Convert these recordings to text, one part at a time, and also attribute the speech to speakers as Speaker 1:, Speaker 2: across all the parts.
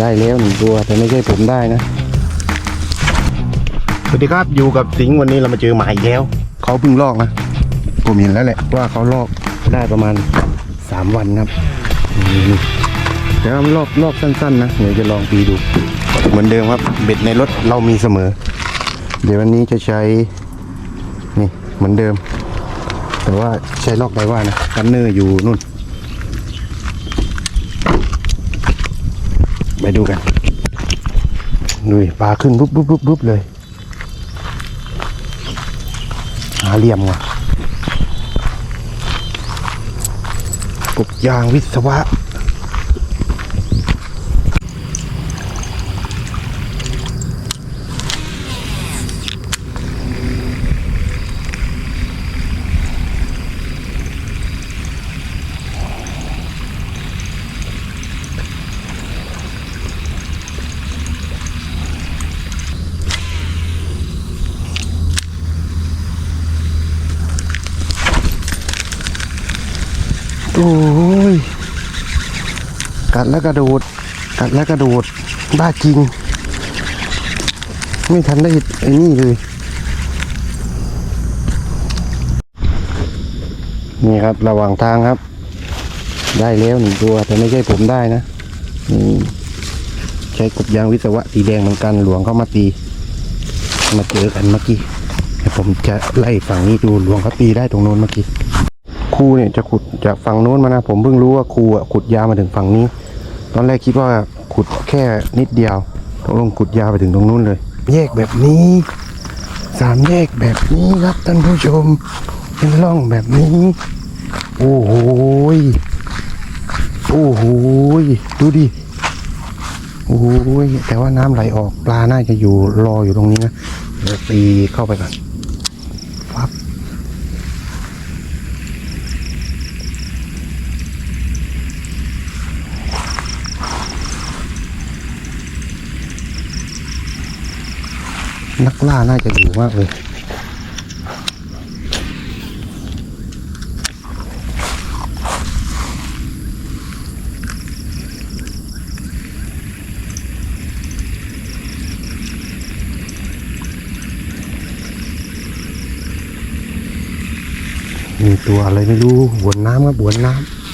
Speaker 1: ได้แล้วหนึ่งตัวแต่ไม่ใช่ผมได้นะ สวัสดีครับอยู่กับสิงห์วันนี้เรามาเจอหมาอีกแล้ว เขาเพิ่งลอกนะ ผมเห็นแล้วแหละว่าเขาลอกได้ประมาณสามวันครับนี่แต่ว่ามันลอกลอกสั้นๆนะเดี๋ยวจะลองตีดู เหมือนเดิมครับเบ็ดในรถเรามีเสมอ เดี๋ยววันนี้จะใช้นี่เหมือนเดิม แต่ว่าใช้ลอกไดว่านะกันเนอร์อยู่นู่น ไปดูกันดูปลาขึ้นปุ๊บปุ๊บปุ๊บปุ๊บเลย หาเหลี่ยมว่ะปุกยางวิศวะ โอ้ย กัดแล้วกระโดด กัดแล้วกระโดด บ้าจริง ไม่ทันได้ไอ้นี่เลย นี่ครับระหว่างทางครับ ได้แล้วหนึ่งตัว แต่ไม่ใช่ผมได้นะนี่ใช้กบยางวิศวะสีแดงเหมือนกันหลวงเข้ามาตี มาเจอกันเมื่อกี้ผมจะไล่ฝั่งนี้ดูหลวงเขาตีได้ตรงโน้นเมื่อกี้ ครูเนี่ยจะขุดจากฝั่งโน้นมานะผมเพิ่งรู้ว่าครูอะขุดยาวมาถึงฝั่งนี้ ตอนแรกคิดว่าขุดแค่นิดเดียวตกลงขุดยาวไปถึงตรงนู้นเลย แยกแบบนี้สามแยกแบบนี้ครับท่านผู้ชมเป็นร่องแบบนี้ โอ้โหยโอ้โหยดูดิโอ้โหยแต่ว่าน้ำไหลออกปลาน่าจะอยู่รออยู่ตรงนี้นะเดี๋ยวตีเข้าไปก่อน นักล่าน่าจะอยู่มากเลยมีตัวอะไรไม่รู้บวนน้ำครับบวนน้ำ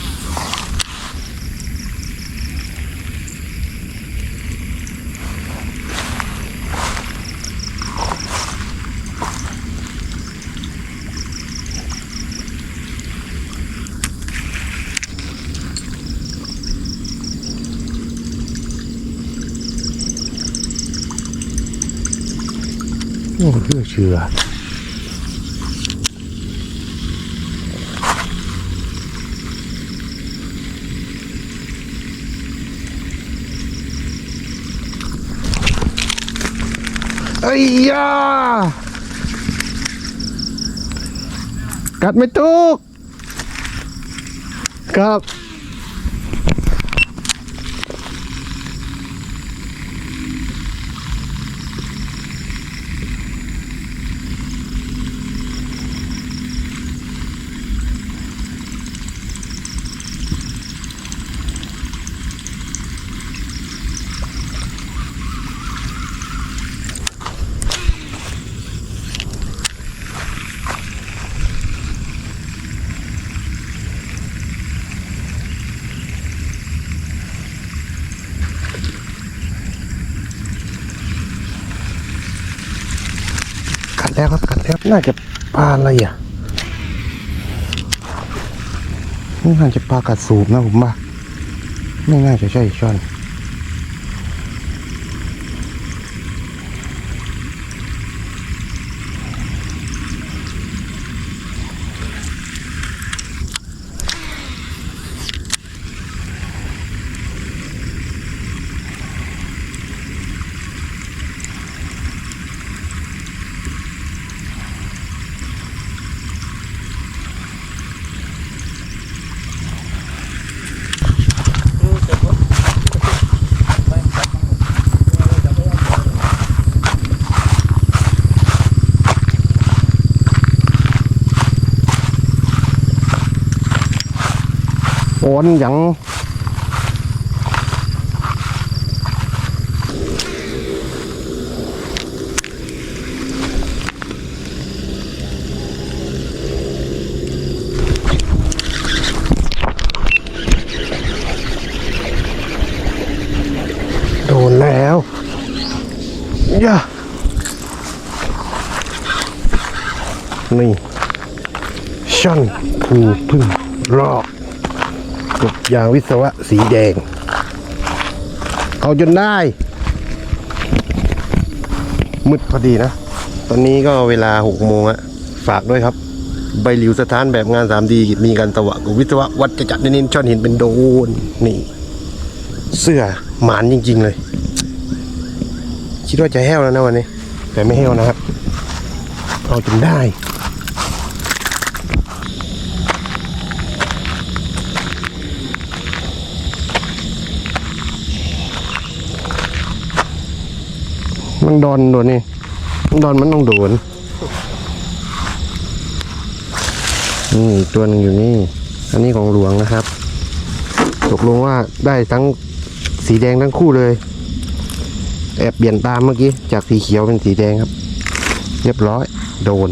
Speaker 1: เลือเชื่อไอ้ยากัดไม่ตุกครับ แล้วครับกัดแล้วน่าจะปลาอะไรอะนี่น่าจะปลากัดสูบนะผมว่าไม่น่าจะใช่ช่อน อ่อนอย่างโดนแล้วย่านี่ช่างถูกพึ่งรอบ กบยางวิศวะสีแดง เอาจนได้ มืดพอดีนะ ตอนนี้ก็เวลาหกโมงอะฝากด้วยครับ ใบหลิวสถานแบบงาน 3D มีการตะวะกับวิศวะวัดจะจัดเน้นๆช่อนเห็นเป็นโดน นี่ เสื้อหมานจริง ๆ เลย คิดว่าจะแห้วแล้วนะวันนี้ แต่ไม่แห้วนะครับ เอาจนได้ มันดอนโดนนี่มันดอนมันต้องโดนนี่อีกตัวหนึ่งอยู่นี่ อันนี้ของหลวงนะครับ ตกลงว่าได้ทั้งสีแดงทั้งคู่เลย แอบเปลี่ยนตามเมื่อกี้ จากสีเขียวเป็นสีแดงครับ เรียบร้อย โดน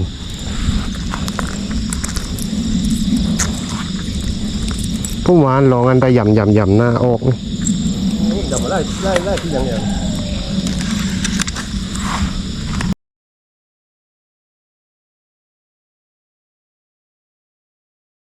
Speaker 1: ผู้หวานลองอันไปยำยำยำหน้าออกนี่
Speaker 2: ยวมาไล่ไล่ไล่ที่ยังไง